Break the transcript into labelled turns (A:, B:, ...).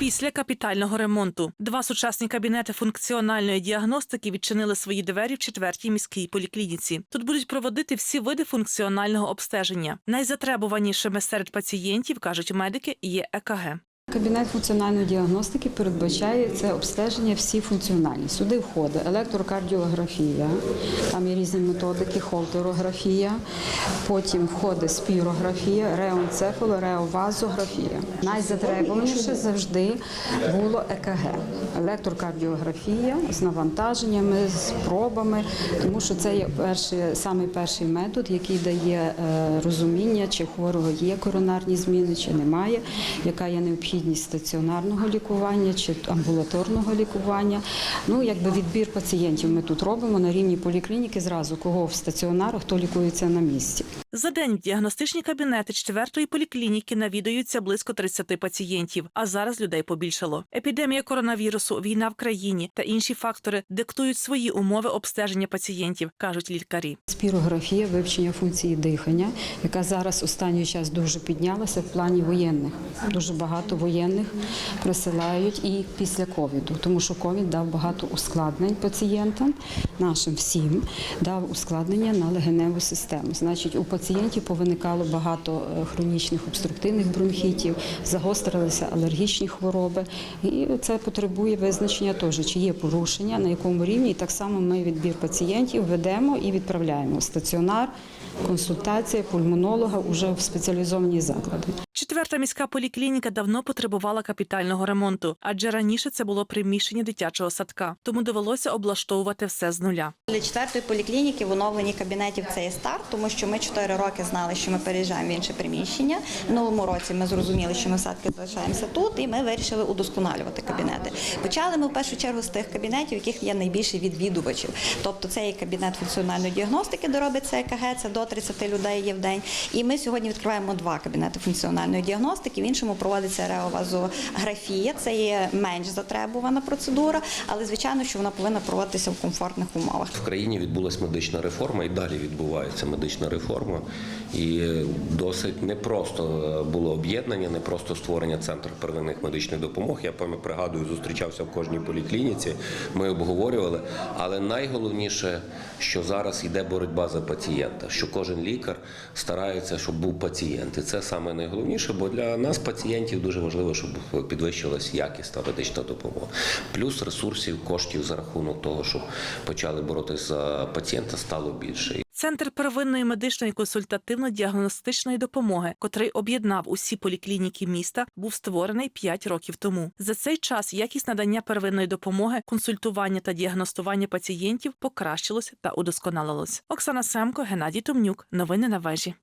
A: Після капітального ремонту два сучасні кабінети функціональної діагностики відчинили свої двері в четвертій міській поліклініці. Тут будуть проводити всі види функціонального обстеження. Найзатребуванішими серед пацієнтів кажуть медики є ЕКГ.
B: Кабінет функціональної діагностики передбачає це обстеження всі функціональні. Сюди входить електрокардіографія, там є різні методики, холтерографія, потім входить спірографія, реоенцефало, реовазографія. Найзатребуваніше завжди було ЕКГ, електрокардіографія з навантаженнями, з пробами, тому що це є перший, самий перший метод, який дає е, розуміння, чи хворого є коронарні зміни, чи немає, яка є необхідність стаціонарного лікування чи амбулаторного лікування. Ну, якби відбір пацієнтів ми тут робимо на рівні поліклініки зразу, кого в стаціонарах, хто лікується на місці.
A: За день в діагностичні кабінети четвертої поліклініки навідуються близько 30 пацієнтів. А зараз людей побільшало. Епідемія коронавірусу, війна в країні та інші фактори диктують свої умови обстеження пацієнтів, кажуть лікарі.
B: Спірографія, вивчення функції дихання, яка зараз останній час дуже піднялася в плані воєнних. Дуже багато воєнних присилають і після ковіду, тому що ковід дав багато ускладнень пацієнтам, нашим всім дав ускладнення на легеневу систему. Значить, у пацієнтів повиникало багато е, хронічних обструктивних бронхітів, загострилися алергічні хвороби, і це потребує визначення теж, чи є порушення, на якому рівні. І так само ми відбір пацієнтів ведемо і відправляємо в стаціонар, консультація пульмонолога уже в спеціалізовані заклади.
A: Четверта міська поліклініка давно потребувала капітального ремонту, адже раніше це було приміщення дитячого садка, тому довелося облаштовувати все з нуля.
C: Для четвертої поліклініки в оновленні кабінетів це є старт, тому що ми 4 роки знали, що ми переїжджаємо в інше приміщення. В новому році ми зрозуміли, що ми все-таки залишаємося тут, і ми вирішили удосконалювати кабінети. Почали ми в першу чергу з тих кабінетів, яких є найбільше відвідувачів. Тобто це є кабінет функціональної діагностики, де робиться ЕКГ, це до 30 людей є в день. І ми сьогодні відкриваємо два кабінети функціональної діагностики. В іншому проводиться реовазографія, це є менш затребувана процедура, але звичайно, що вона повинна проводитися в комфортних умовах.
D: В країні відбулася медична реформа і далі відбувається медична реформа. І досить непросто е, було об'єднання, не просто створення центру первинних медичних допомог. Я пригадую, зустрічався в кожній поліклініці. Ми обговорювали. Але найголовніше, що зараз йде боротьба за пацієнта, що кожен лікар старається, щоб був пацієнт. І це саме найголовніше, бо для нас, пацієнтів, дуже важливо, щоб підвищилась якісна медична допомога. Плюс ресурсів, коштів за рахунок того, щоб почали боротися за пацієнта, стало більше.
A: Центр первинної медичної консультативно-діагностичної допомоги, котрий об'єднав усі поліклініки міста, був створений 5 років тому. За цей час якість надання первинної допомоги, консультування та діагностування пацієнтів покращилось та удосконалилось. Оксана Семко, Геннадій Томнюк. Новини на вежі.